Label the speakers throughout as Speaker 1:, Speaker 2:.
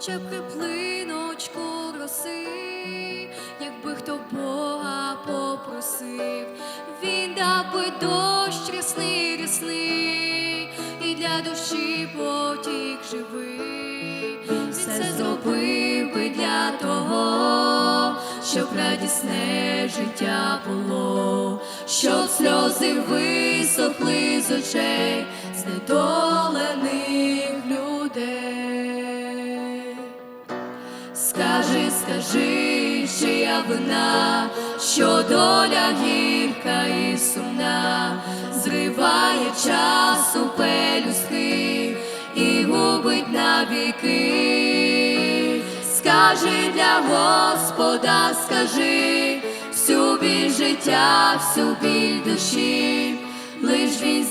Speaker 1: хоча б краплиночку роси, якби хто Бога попросив, він дав би дощ рясний, рясний, і для душі потік живий, все зробив би для того, щоб радісне життя було, щоб сльози висохли з очей знедолених Скажи, чия вина, що доля гірка і сумна, зриває часу пелюстки і губить навіки. Скажи для Господа, скажи всю біль життя, всю біль душі, лиш він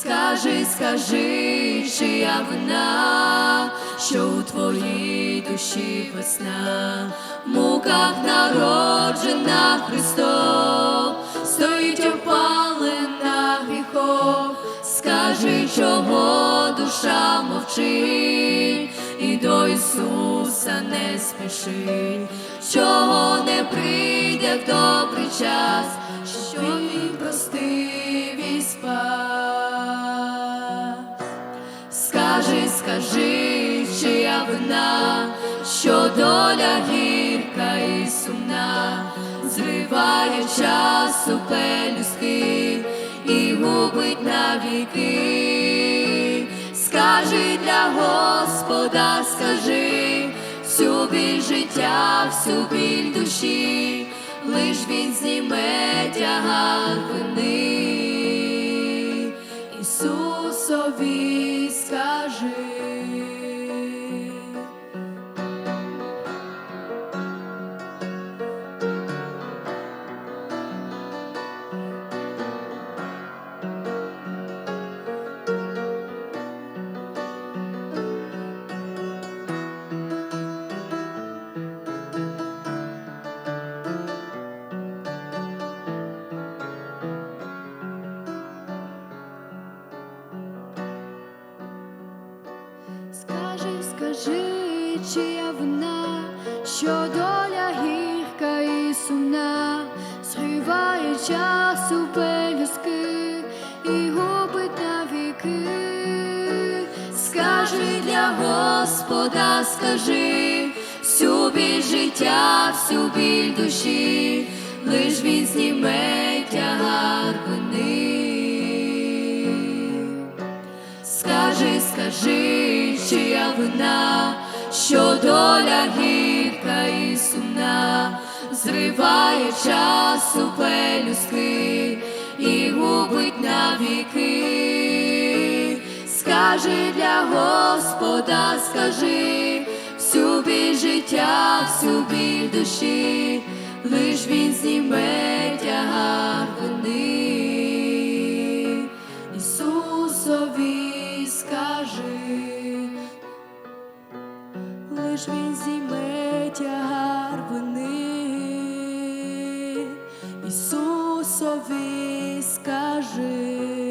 Speaker 1: Скажи, скажи, чия вина, що у твоїй душі весна, муках народжена Христом, стоїть опалена гріхом, скажи, чого душа мовчить, і до Ісуса не спішить, чого не прийде в добрий час, що Він простив Скажи, чия вина, що доля гірка і сумна, зриває часу пелюстки і губить навіки. Скажи для Господа, скажи всю біль життя, всю біль душі, лиш він зніме тягар чия вина, що доля гірка і сумна, зриває часу пелюстки і губить навіки. Скажи для Господа, скажи всю біль життя, всю біль душі, лиш він зніме тягар вини. Скажи, скажи, чия вина, що доля гірка і сумна, зриває часу пелюстки і губить навіки. Скажи для Господа, скажи всю біль життя, всю біль душі, лиш він зніме лиш він зійме тягар вини. Ісусові скажи.